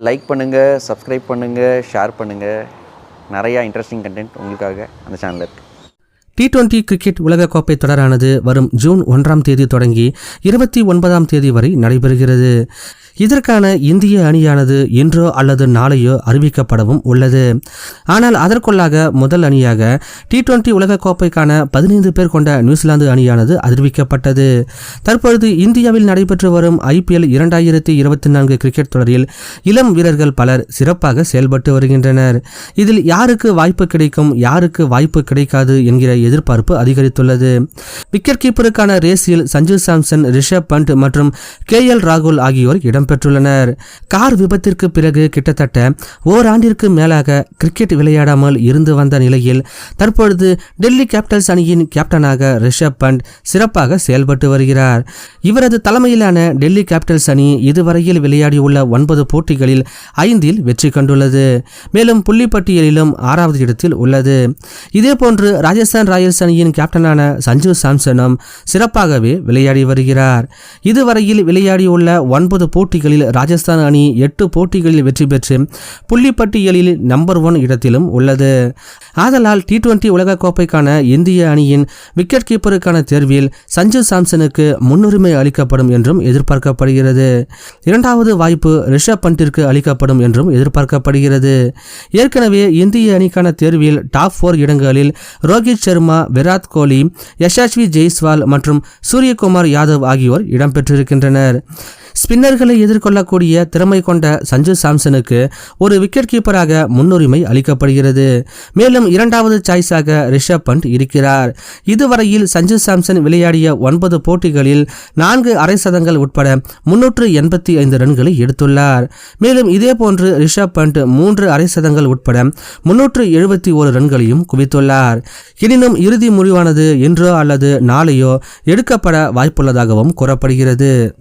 Like பண்ணுங்கள் subscribe பண்ணுங்கள் share பண்ணுங்கள் நிறையா இன்ட்ரெஸ்டிங் கண்டென்ட் உங்களுக்காக அந்த சேனலில் இருக்குது டி டுவெண்டி கிரிக்கெட் உலகக்கோப்பை தொடரானது வரும் ஜூன் ஒன்றாம் தேதி தொடங்கி இருபத்தி ஒன்பதாம் தேதி வரை நடைபெறுகிறது. இதற்கான இந்திய அணியானது இன்றோ அல்லது நாளையோ அறிவிக்கப்படவும் உள்ளது. ஆனால் அதற்குள்ளாக முதல் அணியாக டி டுவெண்டி உலகக்கோப்பைக்கான பதினைந்து பேர் கொண்ட நியூசிலாந்து அணியானது அறிவிக்கப்பட்டது. தற்பொழுது இந்தியாவில் நடைபெற்று வரும் ஐபிஎல் இரண்டாயிரத்தி இருபத்தி நான்கு கிரிக்கெட் தொடரில் இளம் வீரர்கள் பலர் சிறப்பாக செயல்பட்டு வருகின்றனர். இதில் யாருக்கு வாய்ப்பு கிடைக்கும் யாருக்கு வாய்ப்பு கிடைக்காது என்கிற எதிர்பார்ப்பு அதிகரித்துள்ளது. விக்கெட் கீப்பருக்கான ரேஸில் சஞ்சு சாம்சன் ரிஷப் பண்ட் மற்றும் கே எல் ராகுல் ஆகியோர் இடம் இடம்பெற்றுள்ளனர். கார் விபத்திற்கு பிறகு கிட்டத்தட்ட ஓராண்டிற்கு மேலாக கிரிக்கெட் விளையாடாமல் இருந்து வந்த நிலையில் தற்பொழுது டெல்லி கேபிட்டல்ஸ் அணியின் கேப்டனாக ரிஷப் பண்ட் சிறப்பாக செயல்பட்டு வருகிறார். இவரது தலைமையிலான டெல்லி கேபிட்டல்ஸ் அணி இதுவரையில் விளையாடியுள்ள ஒன்பது போட்டிகளில் ஐந்தில் வெற்றி கண்டுள்ளது. மேலும் புள்ளிப்பட்டியலிலும் ஆறாவது இடத்தில் உள்ளது. இதேபோன்று ராஜஸ்தான் ராயல்ஸ் அணியின் கேப்டனான சஞ்சு சாம்சனும் சிறப்பாகவே விளையாடி வருகிறார். இதுவரையில் விளையாடியுள்ள ஒன்பது போட்டி போட்டிகளில் ராஜஸ்தான் அணி எட்டு போட்டிகளில் வெற்றி பெற்று புள்ளிப்பட்டியலில் நம்பர் ஒன் இடத்திலும் உள்ளது. ஆதலால் டி டுவெண்டி உலகக்கோப்பைக்கான இந்திய அணியின் விக்கெட் கீப்பருக்கான தேர்வில் சஞ்சு சாம்சனுக்கு முன்னுரிமை அளிக்கப்படும் என்றும் எதிர்பார்க்கப்படுகிறது. இரண்டாவது வாய்ப்பு ரிஷப் பண்டிற்கு அளிக்கப்படும் என்றும் எதிர்பார்க்கப்படுகிறது. ஏற்கனவே இந்திய அணிக்கான தேர்வில் டாப் ஃபோர் இடங்களில் ரோஹித் சர்மா விராட் கோலி யஷாஸ்வி ஜெய்ஸ்வால் மற்றும் சூரியகுமார் யாதவ் ஆகியோர் இடம்பெற்றிருக்கின்றனர். ஸ்பின்னர்களை எதிர்கொள்ளக்கூடிய திறமை கொண்ட சஞ்சு சாம்சனுக்கு ஒரு விக்கெட் கீப்பராக முன்னுரிமை அளிக்கப்படுகிறது. மேலும் இரண்டாவது சாய்ஸாக ரிஷப் பண்ட் இருக்கிறார். இதுவரையில் சஞ்சு சாம்சன் விளையாடிய ஒன்பது போட்டிகளில் நான்கு அரை சதங்கள் உட்பட முன்னூற்று எண்பத்தி ஐந்து ரன்களை எடுத்துள்ளார். மேலும் இதேபோன்று ரிஷப் பண்ட் மூன்று அரை சதங்கள் உட்பட முன்னூற்று எழுபத்தி ஒரு ரன்களையும் குவித்துள்ளார். எனினும் இறுதி முடிவானது இன்றோ அல்லது நாளையோ எடுக்கப்பட வாய்ப்புள்ளதாகவும் கூறப்படுகிறது.